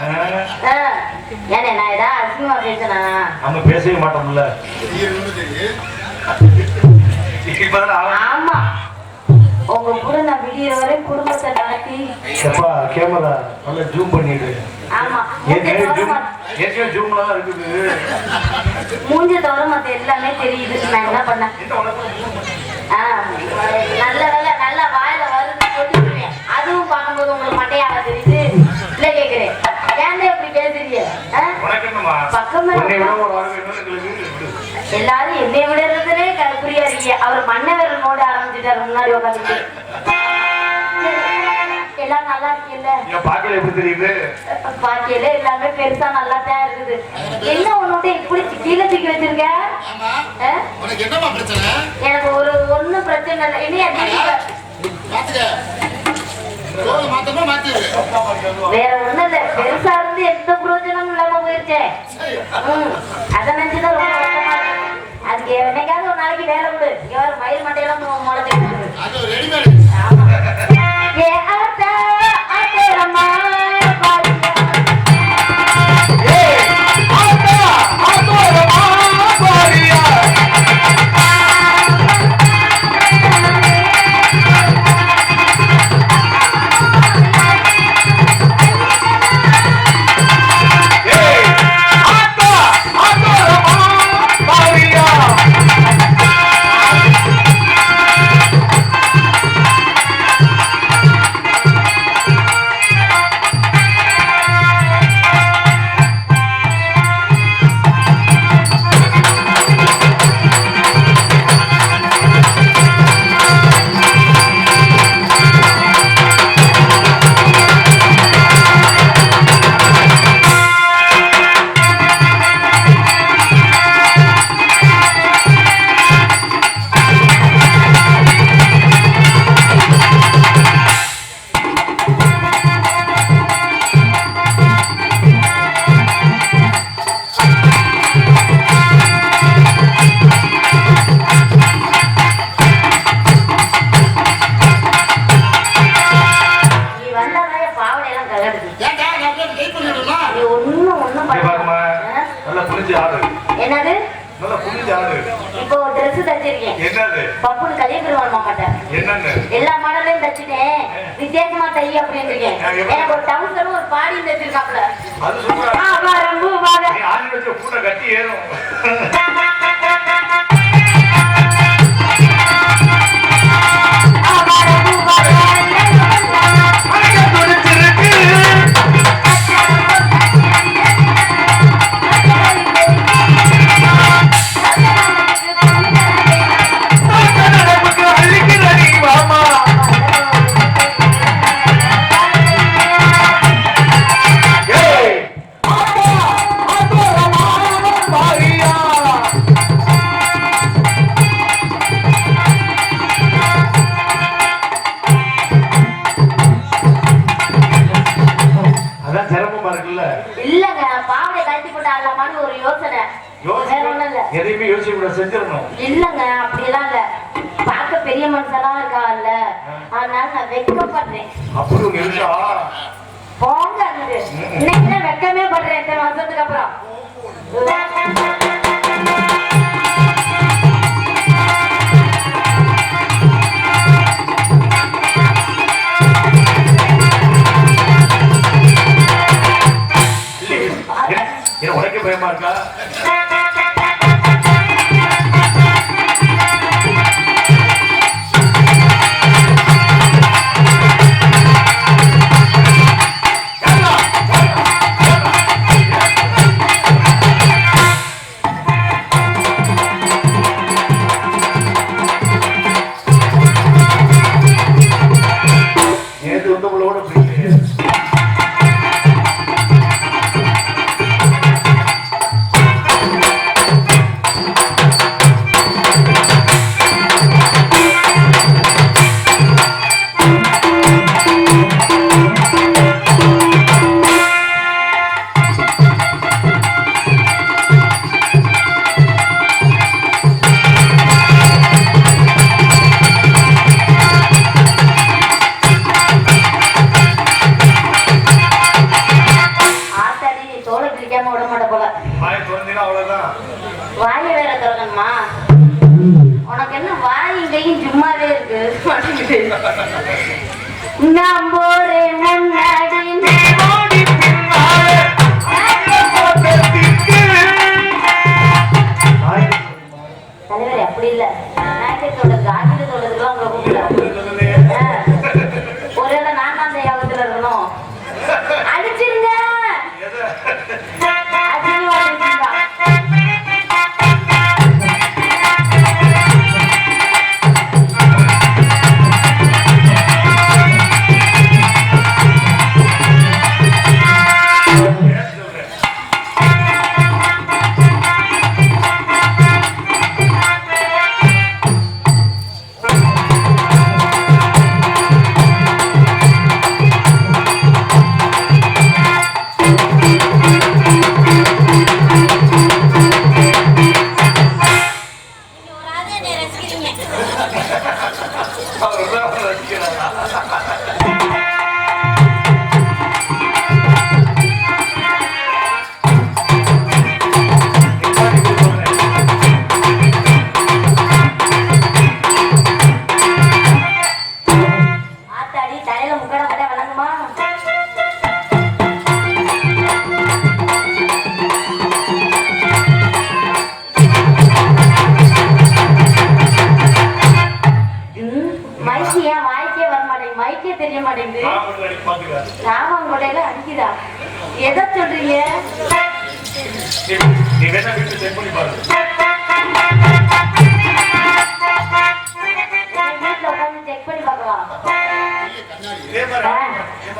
ஏனே நான் ஏதாவது அசிங்கமா பேசினா நம்ம பேசவே மாட்டோம்ல. ஆமா. உங்க கூட நான் விடிய வரை குடும்பத்தை நடத்தி எப்பா கேமரா நல்லா ஜூம் பண்ணிடு. ஆமா. ஏற்கனவே ஜூம்ல தான் இருக்குது. மூஞ்ச தவிர மத்த எல்லாமே தெரியுது. நான் என்ன பண்ணேன் நல்ல வேலை நல்ல விட எல்லாரும் என்னை விடுறதுலே கருப்புரியா இருக்கீங்க. அவர் மன்னவர் மோட ஆரம்பிச்சுட்டாரு. முன்னாடி உட்காந்துட்டு. எல்லாம் நல்லா இருக்கீல்ல என் பாக்கல எப்படி தெரியுது? பாக்கியில எல்லாமே பெருசா நல்லா தான் இருக்குது. என்ன ஒண்ணு இப்படி கீழே தூக்கி வச்சிருக்க? எனக்கு ஒரு ஒண்ணும் பிரச்சனை இல்லை. என்னையா வேற ஒண்ணும் இல்ல. பெருசா இருந்து எந்த போயிருச்சே. அதை நினைச்சுதான் ரொம்ப வருத்தமா இருக்கு. அதுக்கு என்னைக்காவது ஒரு நாளைக்கு வேலை விடு இவர் மயில் மண்டையெல்லாம் மு- அது ரெடிமேடு ஆமா. ஏ அத்தா அத்தரமா பாரியா கலியபெருமாள் மாமாட்டேன் என்னன்னு? எல்லா மாடலையும் தச்சுட்டேன். வித்தியாசமா தை அப்படின்னு இருக்கேன் எனக்கு ஒரு டவுசரும் ஒரு பாடியும் தச்சிருக்காப்ல அது கட்டி ஏறும். செஞ்சிடணும். இல்லங்க அப்படியெல்லாம் இல்ல. பார்க்க பெரிய மனுஷெல்லாம் இருக்காங்கல்ல அதனால நான் வெட்கப்படுறேன் அப்படி ஒண்ணு இருக்கா? போங்க அங்கிட்டு இன்னைக்கு தான் வெட்கமே படுறேன் இத்தனை வருஷத்துக்கு அப்புறம். என்ன என்ன உனக்கு பயமா இருக்கா? இல்ல நாயக்கத்தோட காந்தியத்தோட இதெல்லாம் அவங்க கூப்பிடல. தெரிய மாட்டேங்குது ராமங்கோட்டையில அடிக்குதா? எதை சொல்றீங்க? செக் பண்ணி பாருங்க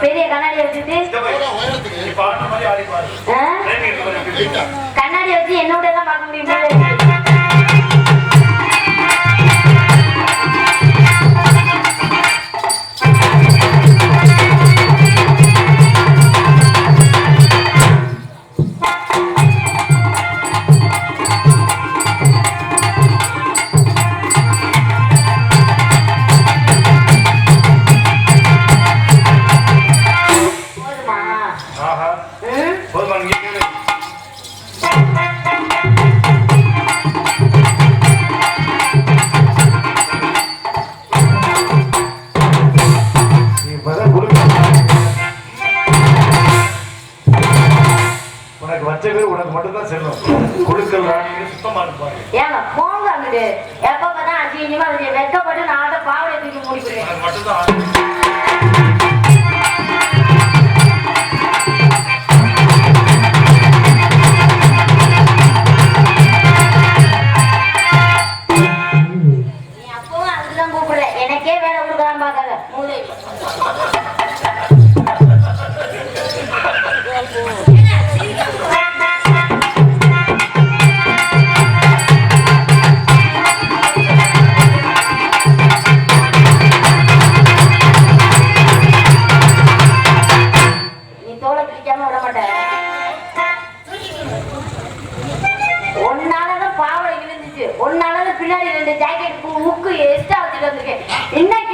பெரிய கண்ணாடி. வச்சுட்டு. கண்ணாடி வச்சு என்னோட தான் பார்க்க முடியுமா? பார்த்துட்டு வந்திருக்கேன்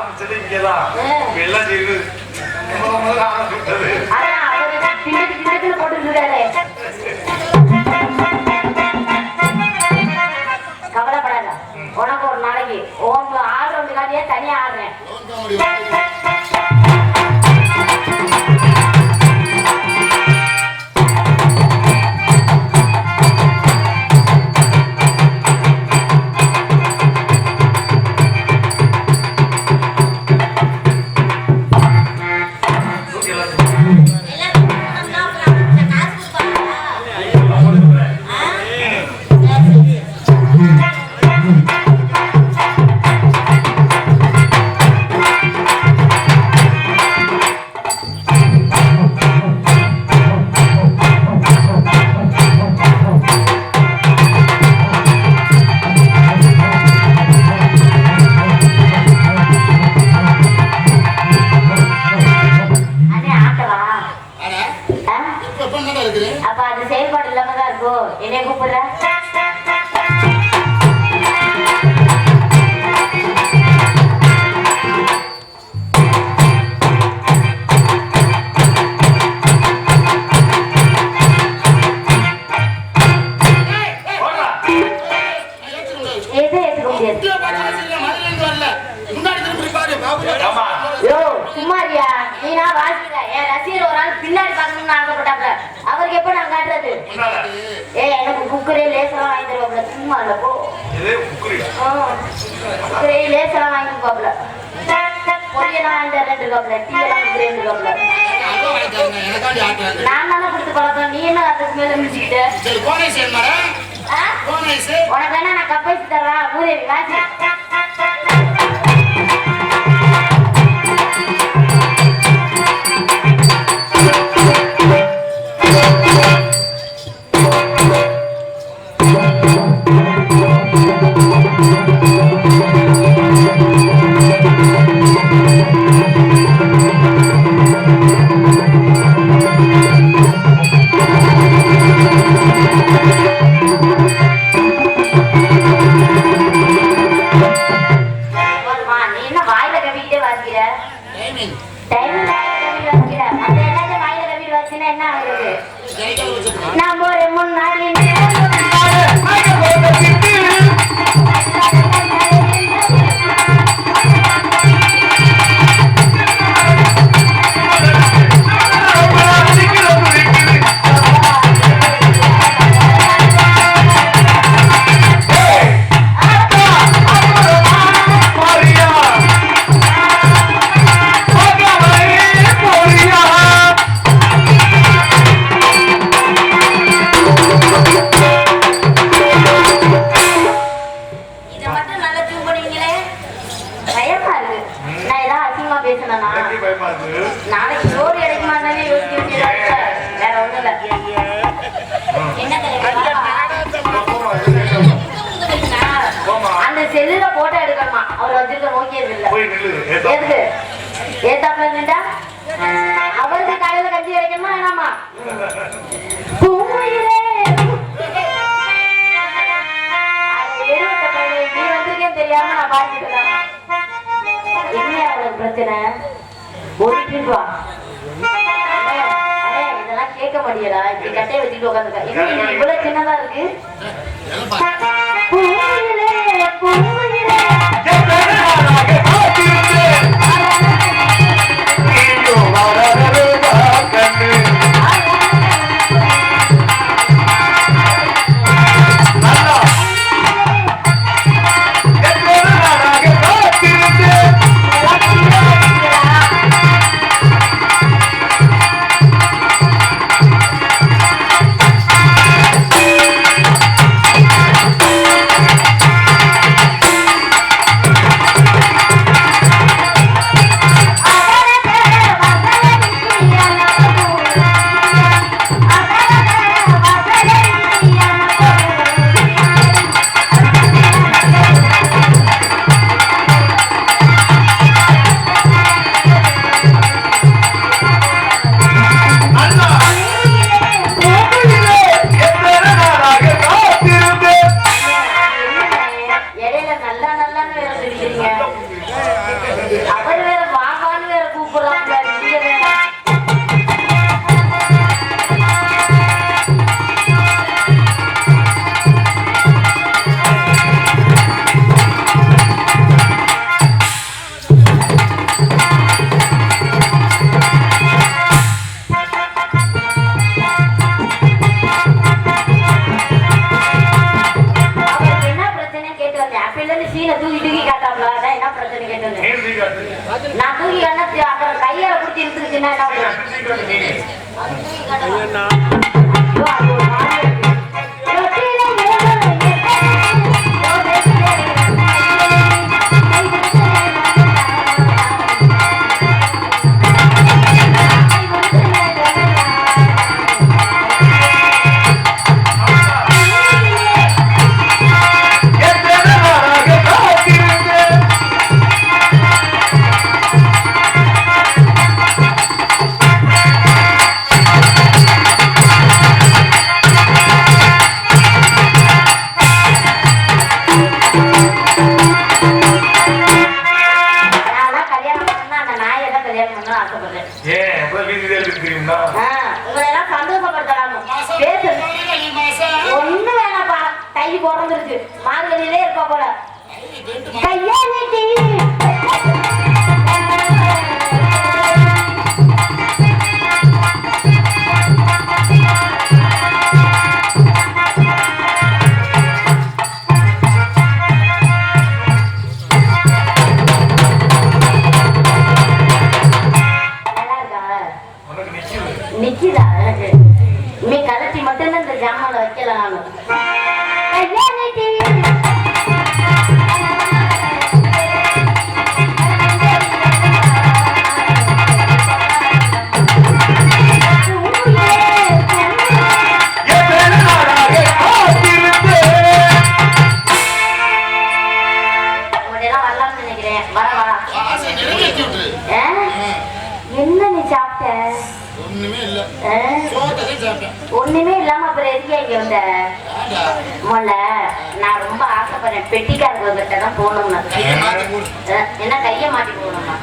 ஆரம்பிச்சது இங்கதான். எல்லாம் இரு கவலைப்படாத. உனக்கு ஒரு நாளைக்கு உங்க ஆடுறவங்களுக்காக தனியா ஆடுறேன். என்ன அதுக்கு மேல முடிச்சுக்கிட்டு சரி கோனேஷ் மரம் கோனேஷ் உனக்கு வேணா நான் கப்பேசி தரேன் பூதேவி காசு அந்த செல்லுல போட்டோ எடுக்கணுமா அவர் வச்சிருக்க நோக்கியது இல்ல எதுக்கு ஏத்தாப்ல நின்றா அவருக்கு காலையில கட்டி கிடைக்கணுமா என்னமா தெரியாம நான் பாத்துக்கிறேன் என்ன அவளுக்கு பிரச்சனை ஒரு வா கேட்க மாட்டேடா. இப்படி கட்டையை வச்சுட்டு உட்காந்துருக்கா இவ்வளவு சின்னதா இருக்கு? பூவிலே பூவிலே. தூக்கி அதான் என்ன பிரச்சனை கேட்டது? நான் தூக்கி கண்ணத்து அப்புறம் கையால பிடிச்சி இழுத்துருச்சுன்னா என்ன ஒண்ணுமே இல்லாம அப்புறம் எதுக்கு இங்க வந்த? முதல்ல நான் ரொம்ப ஆசைப்படுறேன். பெட்டிக்காரர்கிட்ட தான் போகணும்னு. என்ன? கைய மாட்டி போகணுமா?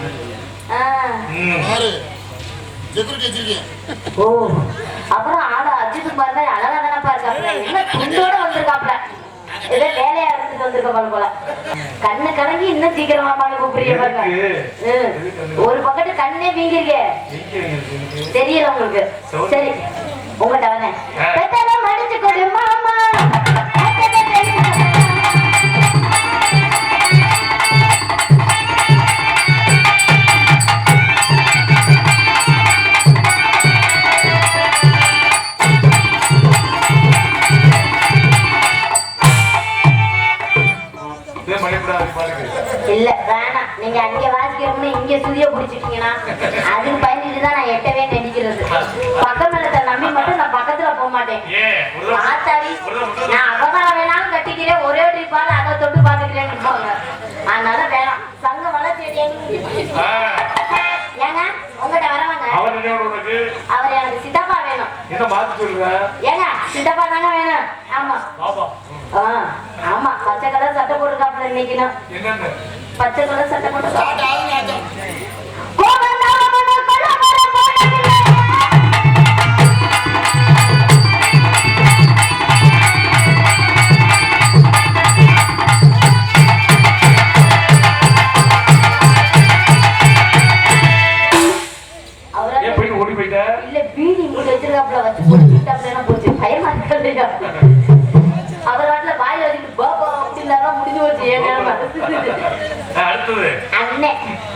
ஓ. அப்புறம் ஆளு அஜித் குமார் தான் அழகா தானப்பா இருக்காப்ல என்ன துண்டோட வந்திருக்காப்ல ஏதோ வேலையா இருந்துட்டு வந்திருக்க போல போல. கண்ணு கலங்கி இன்னும் சீக்கிரமா பாருங்க கூப்பிடுறீங்க பாருங்க. ஒரு பக்கத்து கண்ணே வீங்கிருக்கே? தெரியல உங்களுக்கு. சரி. உங்கள்கிட்ட வரேன் மடிச்சு கொடு என்ன மாத்தி சொல்ற. ஏங்க சித்தப்பா தாங்க வேணும். ஆமா. பாப்பா. ஆ, ஆமா. பச்சை கலர் சட்டை போட்டுருக்காப்புல இன்னைக்கு நான். என்னன்னு? பச்சை கலர் சட்டை போட்டு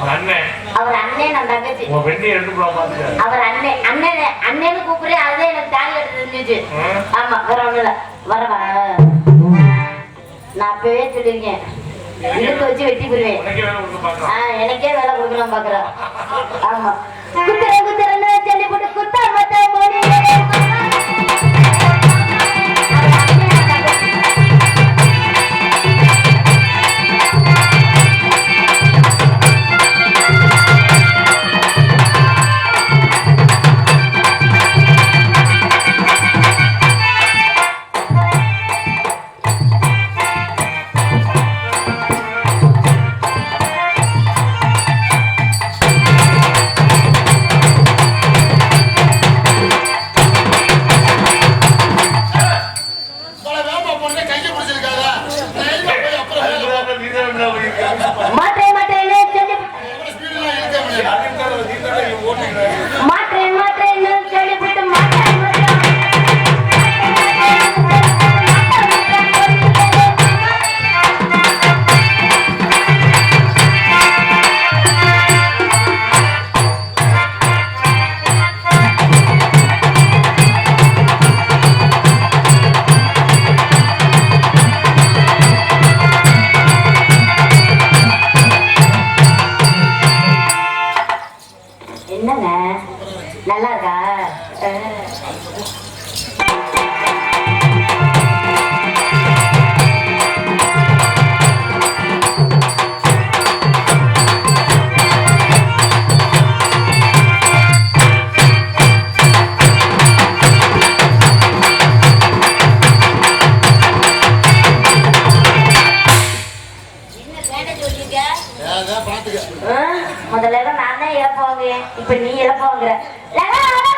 அண்ணன் அண்ணன் அவர் அண்ணன் நான் தங்கச்சி. உன் பாத்துக்க அவர் அண்ணன் அண்ணன் அண்ணன்னு கூப்பிடுறேன் அதே எனக்கு தாலி எடுத்து இருந்துச்சு. ஆமா வேற இல்ல வரவா நான் அப்பவே சொல்லியிருக்கேன். இழுத்து வச்சு வெட்டி ஆ, எனக்கே வேலை கொடுக்கணும் பாக்குறேன் ஆமா. குத்துற குத்துறன்னு சொல்லி போட்டு குத்த